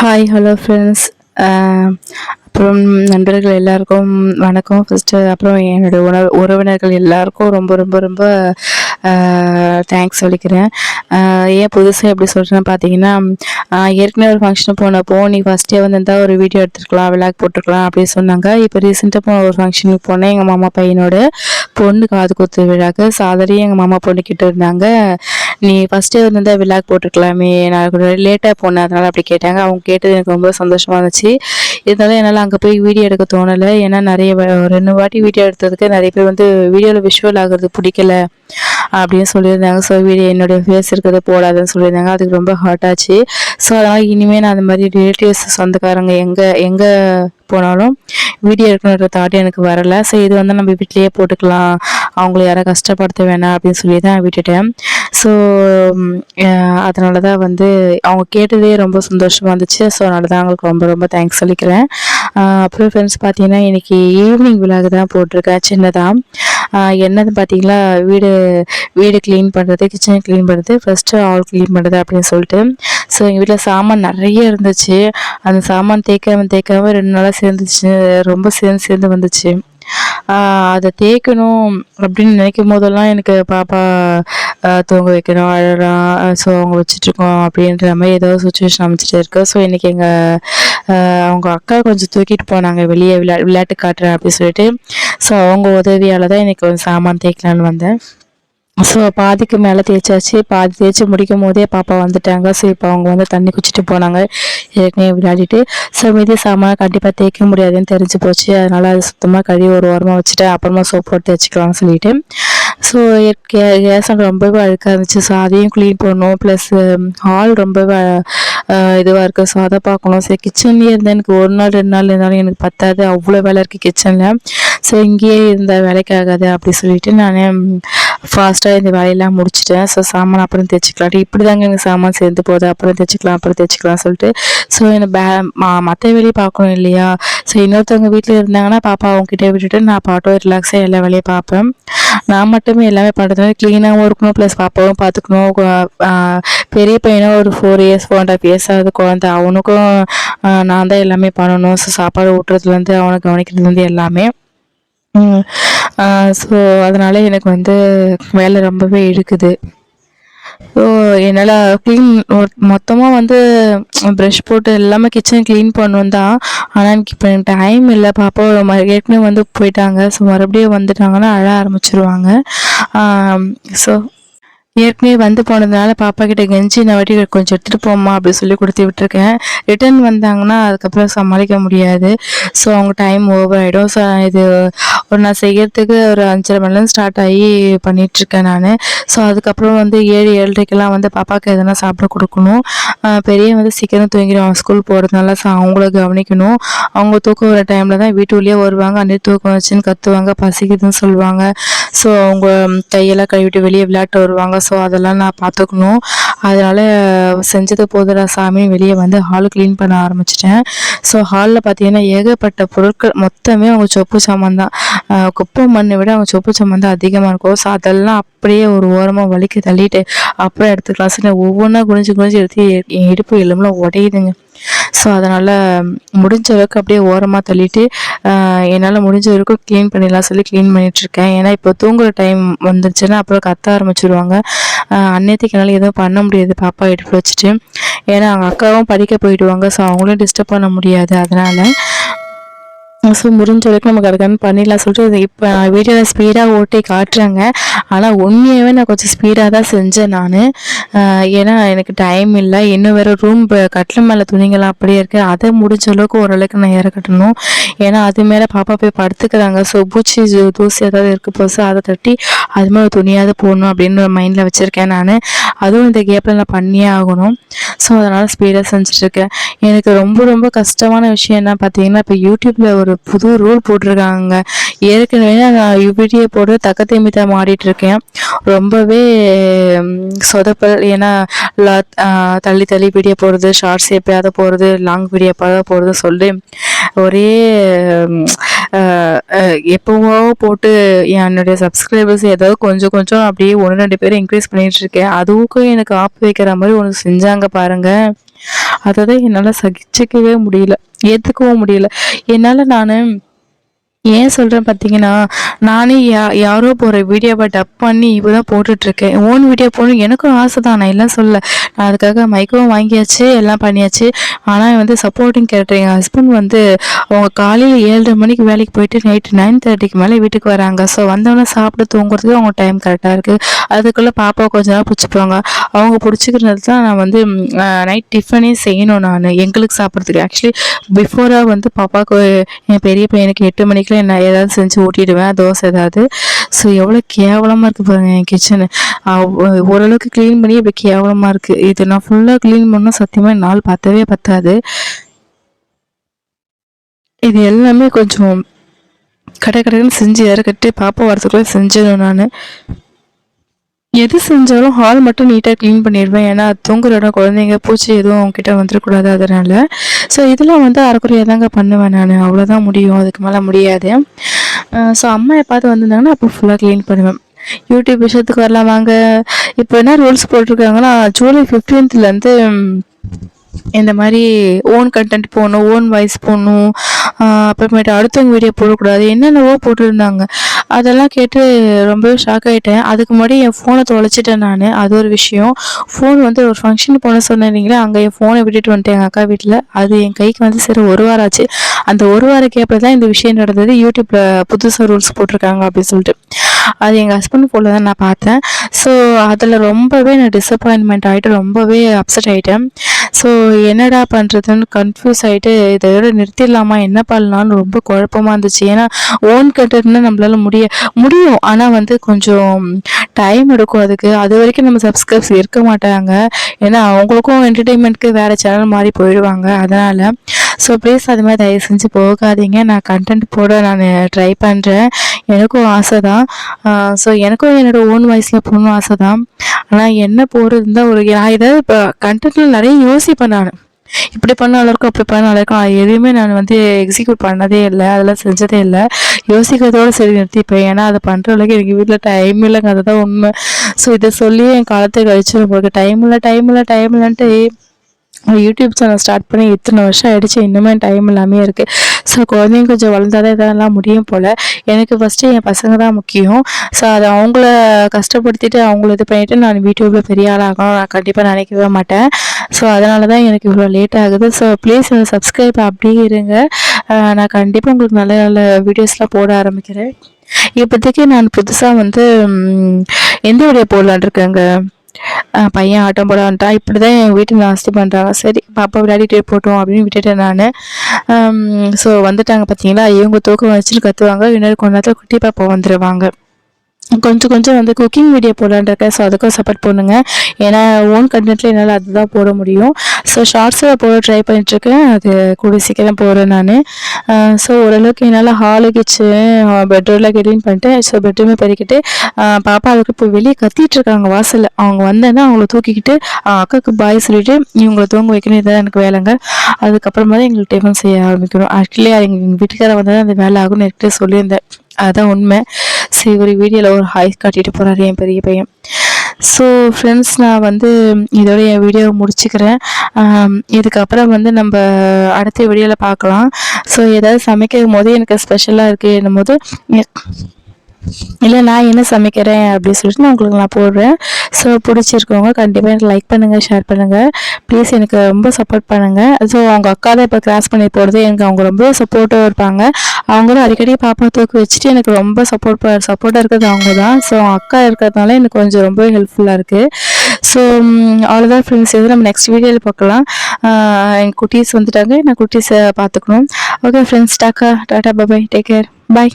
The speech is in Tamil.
ஹாய் ஹலோ ஃப்ரெண்ட்ஸ் அப்புறம் நண்பர்கள் எல்லாருக்கும் வணக்கம். ஃபஸ்ட்டு அப்புறம் என்னுடைய உணவு உறவினர்கள் எல்லாருக்கும் ரொம்ப ரொம்ப ரொம்ப uh, தேங்க்ஸ் சொல்லிக்கிறேன். Uh, ஏன் புதுசாக எப்படி சொல்கிறேன்னு பார்த்தீங்கன்னா uh, ஏற்கனவே ஒரு ஃபங்க்ஷன் போனப்போ நீ ஃபஸ்ட்டே வந்திருந்தா ஒரு வீடியோ எடுத்துருக்கலாம் விளாக் போட்டிருக்கலாம் அப்படின்னு சொன்னாங்க. இப்போ ரீசெண்டாக போன ஒரு ஃபங்க்ஷனுக்கு போனேன். எங்கள் மாமா பையனோட பொண்ணு காது குத்து விழாக்கு. சாதனையும் எங்கள் மாமா பொண்ணு கிட்ட இருந்தாங்க. நீ ஃபஸ்ட்டே வந்து விழாக் போட்டிருக்கலாமே நான் கொஞ்சம் லேட்டாக போனேன் அதனால் அப்படி கேட்டாங்க. அவங்க கேட்டது எனக்கு ரொம்ப சந்தோஷமாக இருந்துச்சு. இருந்தாலும் என்னால் அங்கே போய் வீடியோ எடுக்க தோணலை. ஏன்னா நிறைய ரெண்டு வாட்டி வீடியோ எடுத்ததுக்கு நிறைய பேர் வந்து வீடியோவில் விஷுவல் ஆகுறது பிடிக்கல அப்படின்னு சொல்லியிருந்தாங்க. ஸோ வீடியோ என்னுடைய ஃபேஸ் இருக்கிறத போடாதுன்னு சொல்லியிருந்தாங்க. அதுக்கு ரொம்ப ஹார்ட் ஆச்சு. ஸோ அதனால் இனிமேல் நான் அந்த மாதிரி ரிலேட்டிவ்ஸ் சொந்தக்காரங்க எங்கே எங்கே போனாலும் வீடியோ எடுக்கணுன்ற தாட் எனக்கு வரலை. ஸோ இது வந்து நம்ம வீட்லேயே போட்டுக்கலாம். அவங்கள யாரும் கஷ்டப்படுத்த வேணாம் அப்படின்னு சொல்லி தான் விட்டுட்டேன். ஸோ அதனால தான் வந்து அவங்க கேட்டதே ரொம்ப சந்தோஷமாக இருந்துச்சு. ஸோ அதனால தான் அவங்களுக்கு ரொம்ப ரொம்ப தேங்க்ஸ் சொல்லிக்கிறேன். அப்புறம் ஃப்ரெண்ட்ஸ் பார்த்தீங்கன்னா இன்றைக்கி ஈவினிங் விழாக்கு தான் போட்டிருக்கேன் சின்னதாக என்னது பார்த்தீங்களா வீடு வீடு க்ளீன் பண்ணுறது கிச்சனை க்ளீன் பண்ணுறது ஃபஸ்ட்டு ஆல் க்ளீன் பண்ணுறது அப்படின்னு சொல்லிட்டு. ஸோ எங்கள் வீட்டில் சாமான் நிறைய இருந்துச்சு. அந்த சாமான் தேய்க்காம தேய்க்காம ரெண்டு நாளாக சேர்ந்துச்சு ரொம்ப சேர்ந்து சேர்ந்து வந்துச்சு. அதை தேய்க்கணும் அப்படின்னு நினைக்கும் போதெல்லாம் எனக்கு பாப்பா தூங்க வைக்கணும் அழறான் ஸோ அவங்க வச்சுட்ருக்கோம் அப்படின்ற மாதிரி ஏதோ சுச்சுவேஷன் அமைச்சிட்டு இருக்கு. ஸோ இன்றைக்கி எங்கள் அவங்க அக்கா கொஞ்சம் தூக்கிட்டு போனாங்க. வெளியே விளையா விளையாட்டு காட்டுறேன் அப்படின்னு சொல்லிட்டு. ஸோ அவங்க உதவியால் தான் இன்றைக்கி கொஞ்சம் சாமான் தேய்க்கலான்னு வந்தேன். ஸோ பாதிக்கு மேலே தேய்ச்சாச்சு. பாதி தேய்ச்சி முடிக்கும் போதே பாப்பா வந்துட்டாங்க. ஸோ இப்போ அவங்க வந்து தண்ணி குடிச்சிட்டு போனாங்க. ஏற்கனவே விளையாடிட்டு. ஸோ மீதி சாமான் கண்டிப்பாக தேய்க்க முடியாதுன்னு தெரிஞ்சு போச்சு. அதனால் அது சுத்தமாக கழுவி ஒரு ஓரமாக வச்சுட்டு அப்புறமா சோப் போட்டு தேய்ச்சிக்கலாம்னு சொல்லிட்டு. ஸோ கேசம் ரொம்பவே அழுக்காக இருந்துச்சு. ஸோ அதையும் க்ளீன் பண்ணணும். ப்ளஸ் ஹால் ரொம்பவே இதுவாக இருக்குது ஸோ அதை பார்க்கணும். சரி கிச்சன்லேயே இருந்தால் எனக்கு ஒரு நாள் ரெண்டு நாள் இருந்தாலும் எனக்கு பத்தாது. அவ்வளோ வேலை இருக்குது கிச்சனில் ஸோ இங்கேயே இருந்தால் வேலைக்கு ஆகாது அப்படி சொல்லிட்டு நான் ஃபாஸ்ட்டாக இந்த வேலையெல்லாம் முடிச்சிட்டேன். ஸோ சாமான் அப்புறம் தைச்சிக்கலாம் இப்படி தாங்க எனக்கு சாமான் சேர்ந்து போகுது. அப்புறம் தைச்சிக்கலாம் அப்புறம் தைச்சிக்கலாம் சொல்லிட்டு. ஸோ என்னை பே மற்ற வேலையை பார்க்கணும் இல்லையா? ஸோ இன்னொருத்தவங்க வீட்டில் இருந்தாங்கன்னா பாப்பா அவங்ககிட்ட விட்டுட்டு நான் பாட்டும் ரிலாக்ஸாக எல்லா வேலையும் பார்ப்பேன். நான் மட்டுமே எல்லாமே பண்ணுறதுனால க்ளீனாகவும் இருக்கணும் ப்ளஸ் பாப்பாவும் பார்த்துக்கணும். பெரிய பையனும் ஒரு four years four and half years ஆகுது. குழந்தை அவனுக்கும் நான் தான் எல்லாமே பண்ணணும். ஸோ சாப்பாடு ஊட்டுறதுலேருந்து அவனை கவனிக்கிறதுலேருந்து எல்லாமே. ஸோ அதனால் எனக்கு வந்து வேலை ரொம்பவே இருக்குது ஸோ என்னால் க்ளீன் மொத்தமாக வந்து ப்ரஷ் போட்டு எல்லாமே கிச்சன் க்ளீன் பண்ணோம் தான். ஆனால் எனக்கு இப்போ எனக்கு டைம் இல்லை. பாப்பா ஏற்கனவே வந்து போயிட்டாங்க. ஸோ மறுபடியும் வந்துட்டாங்கன்னா அழ ஆரம்பிச்சிருவாங்க. ஸோ ஏற்கனவே வந்து போனதுனால பாப்பா கிட்ட கெஞ்சி இந்த வாட்டி கொஞ்சம் எடுத்துகிட்டு போம்மா அப்படி சொல்லி கொடுத்து விட்டுருக்கேன். ரிட்டர்ன் வந்தாங்கன்னா அதுக்கப்புறம் சமாளிக்க முடியாது. ஸோ அவங்க டைம் ஓவர் ஆகிடும் ஸோ இது ஒரு நான் செய்கிறதுக்கு ஒரு அஞ்சரை மணிலேருந்து ஸ்டார்ட் ஆகி பண்ணிகிட்ருக்கேன் நான். ஸோ அதுக்கப்புறம் வந்து ஏழு ஏழரைக்கெல்லாம் வந்து பாப்பாவுக்கு எதனா சாப்பிட கொடுக்கணும். பெரிய வந்து சீக்கிரம் தூங்கிடுவான். ஸ்கூல் போகிறதுனால ஸோ அவங்கள கவனிக்கணும். அவங்க தூக்கம் வர டைமில் தான் வீட்டுக்குள்ளேயே வருவாங்க. அன்றைய தூக்கம் வச்சுன்னு கற்றுவாங்க பசிக்குதுன்னு சொல்லுவாங்க. ஸோ அவங்க கையெல்லாம் கழுவிட்டு வெளியே விளையாட்டு வருவாங்க. ஸோ அதெல்லாம் நான் பார்த்துக்கணும் அதனால் செஞ்சது போதுடா சாமி. வெளியே வந்து ஹால் க்ளீன் பண்ண ஆரம்பிச்சிட்டேன். ஸோ ஹாலில் பார்த்தீங்கன்னா ஏகப்பட்ட பொருட்கள் மொத்தமே அவங்க சொப்பு சாமான் தான். குப்பை மண்ணை விட அவங்க சொப்பு சாமான் தான் அதிகமாக இருக்கும். ஸோ அதெல்லாம் அப்படியே ஒரு ஓரமாக வலிக்கு தள்ளிட்டு அப்புறம் எடுத்துக்கலாம் சரி ஒவ்வொன்றா குனிஞ்சு குனிஞ்சு எடுத்து என் இடுப்பு எலும்புலாம் உடையுதுங்க. ஸோ அதனால் முடிஞ்ச அளவுக்கு அப்படியே ஓரமாக தள்ளிட்டு என்னால் முடிஞ்ச வரைக்கும் க்ளீன் பண்ணிடலாம் சொல்லி க்ளீன் பண்ணிகிட்ருக்கேன் ஏன்னா இப்போ தூங்குற டைம் வந்துருச்சுன்னா அப்புறம் கத்த ஆரம்பிச்சிருவாங்க. அந்நேரத்துக்கு என்னால் எதுவும் பண்ண முடியாது. பாப்பா எடுத்து வச்சுட்டு. ஏன்னா அவங்க அக்காவும் படிக்க போயிடுவாங்க. ஸோ அவங்களும் டிஸ்டர்ப் பண்ண முடியாது. அதனால் ஸோ முடிஞ்ச வரைக்கும் நமக்கு அதுக்கான பண்ணிடலாம் சொல்லிட்டு இப்போ நான் வீடியோவில் ஸ்பீடாக ஓட்டி காட்டுறாங்க. ஆனால் உண்மையாகவே நான் கொஞ்சம் ஸ்பீடாக தான் செஞ்சேன் நான். ஏன்னா எனக்கு டைம் இல்லை. இன்னும் வேறு ரூம் கட்டில் மேலே துணிங்கெல்லாம் அப்படியே இருக்குது அதை முடிஞ்ச அளவுக்கு ஓரளவுக்கு நான் இறக்கட்டணும். ஏன்னா அது மேலே பாப்பா போய் படுத்துக்கிறாங்க. ஸோ பூச்சி ஜூ- தூசி ஏதாவது இருக்க போது அதை தட்டி அது மேலே துணியாவது போடணும் அப்படின்னு ஒரு மைண்டில் வச்சுருக்கேன் நான். அதுவும் இந்த கேப்பில் நான் பண்ணியே ஆகணும். ஸோ அதனால் ஸ்பீடாக செஞ்சுட்ருக்கேன் எனக்கு ரொம்ப ரொம்ப கஷ்டமான விஷயம் என்ன பார்த்தீங்கன்னா இப்போ யூடியூப்பில் ஒரு புது ரூல் போட்டிருக்காங்க. ஏற்கனவே நான் வீடியோ போட்டு தக்கத்தை மீதா மாடிட்டுருக்கேன். ரொம்பவே சொதப்பல். ஏன்னா தள்ளி தள்ளி வீடியோ போடுறது ஷார்ட்ஸ் எப்பயாவது போகிறது லாங் வீடியோ எப்பயாவது போடுறது சொல்லி ஒரே எப்போவோ போட்டு என்னுடைய சப்ஸ்கிரைபர்ஸ் ஏதாவது கொஞ்சம் கொஞ்சம் அப்படியே ஒன்று ரெண்டு பேரும் இன்க்ரீஸ் பண்ணிட்டு இருக்கேன். அதுவுக்கும் எனக்கு ஆப் வைக்கிற மாதிரி ஒன்று செஞ்சாங்க பாருங்க. அதை தான் என்னால் சகிச்சிக்கவே முடியல. ஏற்றுக்கவும் முடியல. என்னால் நான் ஏன் சொல்கிறேன் பார்த்தீங்கன்னா நானே யா யாரோ போகிற வீடியோவை டப் பண்ணி இப்போ தான் போட்டுட்ருக்கேன். ஓன் வீடியோ போடணும் எனக்கும் ஆசை தான் நான் எல்லாம் சொல்ல நான் அதுக்காக மைக்கவும் வாங்கியாச்சு எல்லாம் பண்ணியாச்சு. ஆனால் வந்து சப்போர்ட்டிங் கேரக்டர் எங்கள் ஹஸ்பண்ட் வந்து அவங்க காலையில் ஏழரை மணிக்கு வேலைக்கு போயிட்டு நைட்டு நைன் தேர்ட்டிக்கு மேலே வீட்டுக்கு வராங்க. ஸோ வந்தவொடனே சாப்பிட்டு தூங்குறதுக்கு அவங்க டைம் கரெக்டாக இருக்குது அதுக்குள்ளே பாப்பா கொஞ்ச நேரம் பிடிச்சிப்பாங்க அவங்க பிடிச்சிக்கிறது தான் நான் வந்து நைட் டிஃபனே செய்யணும் நான். எங்களுக்கு சாப்பிட்றதுக்கு. ஆக்சுவலி பிஃபோராக வந்து பாப்பாவுக்கு என் பெரிய பையனுக்கு எட்டு மணிக்கெலாம் நான் ஏதாவது செஞ்சு ஓட்டிடுவேன் தோசை ஏதாவது. ஸோ எவ்வளோ கேவலமாக இருக்குது பாருங்கள் என் கிச்சனு ஓரளவுக்கு க்ளீன் பண்ணி இப்படி கேவலமாக இருக்குது இது நான் ஃபுல்லாக க்ளீன் பண்ணால் சத்தியமாக நாள் பத்தவே பத்தாது. இது எல்லாமே கொஞ்சம் கடை கடைன்னு செஞ்சு இறக்கட்டு பாப்பா வரதுக்குள்ளே செஞ்சிடும் நான். எது செஞ்சாலும் ஹால் மட்டும் நீட்டாக க்ளீன் பண்ணிடுவேன். ஏன்னா தூங்குற இடம் குழந்தைங்க பூச்சி எதுவும் அவங்ககிட்ட வந்துடக்கூடாது அதனால். ஸோ இதெல்லாம் வந்து அரைக்குறையாக தாங்க பண்ணுவேன் நான். அவ்வளோதான் முடியும். அதுக்கு மேலே முடியாது. ஸோ அம்மா எப்பாவது வந்திருந்தாங்கன்னா அப்போ ஃபுல்லாக க்ளீன் பண்ணுவேன். யூடியூப் விஷயத்துக்கு வரலாம் வாங்க. இப்போ என்ன ரூல்ஸ் போட்டிருக்காங்கன்னா ஜூலை ஃபிஃப்டீன்த்லேருந்து இந்த மாதிரி ஓன் கண்டென்ட் போடணும் ஓன் வாய்ஸ் போடணும் அப்புறமேட்டு அடுத்தவங்க வீடியோ போடக்கூடாது என்னென்னவோ போட்டுருந்தாங்க. அதெல்லாம் கேட்டு ரொம்பவே ஷாக் ஆகிட்டேன் அதுக்கு முன்னாடி என் ஃபோனை தொலைச்சிட்டேன் நான். அது ஒரு விஷயம். ஃபோன் வந்து ஒரு ஃபங்க்ஷன் போன சொன்னீங்களே அங்கே என் ஃபோனை விட்டுட்டு வந்துட்டேன் எங்கள் அக்கா வீட்டில் அது என் கைக்கு வந்து சரி ஒரு வாரம் ஆச்சு. அந்த ஒரு வார கேப்பில் தான் இந்த விஷயம் நடந்தது. யூடியூப்பில் புதுசாக ரூல்ஸ் போட்டிருக்காங்க அப்படின்னு சொல்லிட்டு. அது எங்கள் ஹஸ்பண்ட் ஃபோனில் தான் நான் பார்த்தேன். ஸோ அதில் ரொம்பவே நான் டிசப்பாயின்மெண்ட் ஆகிட்டு ரொம்பவே அப்செட் ஆகிட்டேன் ஸோ என்னடா பண்ணுறதுன்னு கன்ஃபியூஸ் ஆகிட்டு இதோட நிறுத்திடலாமா? என்ன பண்ணலான்னு ரொம்ப குழப்பமாக இருந்துச்சு. ஏன்னா ஓன் கட்டுறதுன்னு நம்மளால முடிய முடியும். ஆனால் வந்து கொஞ்சம் டைம் எடுக்கும் அதுக்கு. அது வரைக்கும் நம்ம சப்ஸ்கிரைப்ஸ் இருக்க மாட்டாங்க. ஏன்னா அவங்களுக்கும் என்டர்டெயின்மெண்ட்க்கு வேறு சேனல் மாதிரி போயிடுவாங்க. அதனால் ஸோ ப்ளீஸ் அது மாதிரி தயவு செஞ்சு போகாதீங்க. நான் கண்டென்ட் போட நான் ட்ரை பண்ணுறேன் எனக்கும் ஆசை தான் ஸோ எனக்கும் என்னோடய ஓன் வாய்ஸில் போகணும் ஆசை தான் ஆனால் என்ன போகிறது தான் ஒரு நான் ஏதாவது இப்போ கண்டென்ட்டில் நிறைய யோசிப்பேன் நான். இப்படி பண்ண அளவுக்கு அப்படி பண்ண இருக்கும் எதுவுமே நான் வந்து எக்ஸிக்யூட் பண்ணதே இல்லை. அதெல்லாம் செஞ்சதே இல்லை. யோசிக்கிறதோடு சரி நிறுத்திப்பேன். ஏன்னா அதை பண்ணுற அளவுக்கு எனக்கு வீட்டில் டைம் இல்லைங்கிறது தான் உண்மை. ஸோ இதை சொல்லி என் காலத்தை கழிச்சு உங்களுக்கு டைம் இல்லை டைம் இல்லை டைம் இல்லைன்ட்டு யூடியூப் சேனல் ஸ்டார்ட் பண்ணி இத்தனை வருஷம் ஆகிடுச்சு இன்னுமே டைம் இல்லாமல் இருக்குது ஸோ குழந்தைங்க கொஞ்சம் வளர்ந்தாலே இதெல்லாம் முடியும் போல். எனக்கு ஃபஸ்ட்டு என் பசங்க தான் முக்கியம். ஸோ அதை அவங்கள கஷ்டப்படுத்திட்டு அவங்கள இது பண்ணிவிட்டு நான் யூடியூப்பில் பெரிய ஆளாகணும். நான் கண்டிப்பாக நினைக்கவே மாட்டேன். ஸோ அதனால தான் எனக்கு இவ்வளோ லேட் ஆகுது. ஸோ ப்ளீஸ் சப்ஸ்கிரைப் அப்படியே இருங்க. நான் கண்டிப்பாக உங்களுக்கு நல்ல நல்ல வீடியோஸ்லாம் போட ஆரம்பிக்கிறேன். இப்போதைக்கு நான் புதுசாக வந்து எந்த வீடியோ போடலான் இருக்கேங்க? பையன் ஆட்டம் போட வந்துட்டான். இப்படி தான் என் வீட்டில் நாஸ்தி பண்ணுறாங்க சரி பாப்பா விளையாடிட்டே போட்டோம் அப்படின்னு விட்டுட்டேன் நான். ஸோ வந்துட்டாங்க பார்த்தீங்களா இவங்க தூக்கம் வச்சுட்டு கற்றுவாங்க இன்னொரு கொஞ்ச நேரத்தில் குட்டி பாப்பா வந்துடுவாங்க கொஞ்சம் கொஞ்சம் வந்து குக்கிங் வீடியோ போடலான்ருக்கேன் ஸோ அதுக்கும் சப்போர்ட் பண்ணுங்கள் ஏன்னா ஓன் கண்டென்ட்டில் என்னால் அதுதான் போட முடியும். ஸோ ஷார்ட்ஸில் போட ட்ரை பண்ணிட்டுருக்கேன். அது கூட சீக்கிரம் போகிறேன் நான். ஸோ ஓரளவுக்கு என்னால் ஹாலு கிச்சன் பெட்ரூமில் கிளீன் பண்ணிட்டு ஸோ பெட்ரூமே பெருக்கிட்டு பாப்பா அதுக்கு இப்போ வெளியே கத்திட்டு இருக்காங்க வாசலில். அவங்க வந்தேன்னா அவங்கள தூக்கிக்கிட்டு அக்காவுக்கு பாய் சொல்லிவிட்டு இவங்களை தூங்க வைக்கணும். இதான் எனக்கு வேலைங்க. அதுக்கப்புறமா தான் எங்களுக்கு டிஃபன் செய்ய ஆரம்பிக்கணும். ஆக்சுவலி எங்கள் வீட்டுக்காரர் வந்தால் அந்த வேலை ஆகும்னு என்கிட்ட சொல்லியிருந்தேன். அதுதான் உண்மை. சரி ஒரு வீடியோவில் ஒரு ஹாய் காட்டிட்டு போகிறாரு என் பெரிய பையன். ஸோ ஃப்ரெண்ட்ஸ் நான் வந்து இதோட என் வீடியோவை முடிச்சுக்கிறேன். இதுக்கப்புறம் வந்து நம்ம அடுத்த வீடியோவில் பார்க்கலாம். ஸோ ஏதாவது சமைக்கும் போது எனக்கு ஸ்பெஷலாக இருக்குது என்னும் போது இல்லை நான் என்ன சமைக்கிறேன் அப்படின்னு சொல்லிட்டு நான் உங்களுக்கு நான் போடுறேன். ஸோ பிடிச்சிருக்கவங்க கண்டிப்பாக எனக்கு லைக் பண்ணுங்கள் ஷேர் பண்ணுங்கள் ப்ளீஸ் எனக்கு ரொம்ப சப்போர்ட் பண்ணுங்கள் ஸோ அவங்க அக்கா தான் இப்போ கிளாஸ் பண்ணி போகிறது எனக்கு அவங்க ரொம்ப சப்போர்ட்டாக இருப்பாங்க. அவங்களும் அடிக்கடி பாப்பா தூக்கி வச்சுட்டு எனக்கு ரொம்ப சப்போர்ட் சப்போர்ட்டாக இருக்கிறது அவங்க தான். ஸோ அக்கா இருக்கிறதுனால எனக்கு கொஞ்சம் ரொம்ப ஹெல்ப்ஃபுல்லாக இருக்குது ஸோ அவ்வளோதான் ஃப்ரெண்ட்ஸ் இது நம்ம நெக்ஸ்ட் வீடியோவில் பார்க்கலாம். எங்கள் குட்டீஸ் வந்துட்டாங்க. நான் குட்டீஸை பார்த்துக்கணும். ஓகே ஃப்ரெண்ட்ஸ் டாக்கா டாட்டா பாபாய் டேக் கேர் பாய்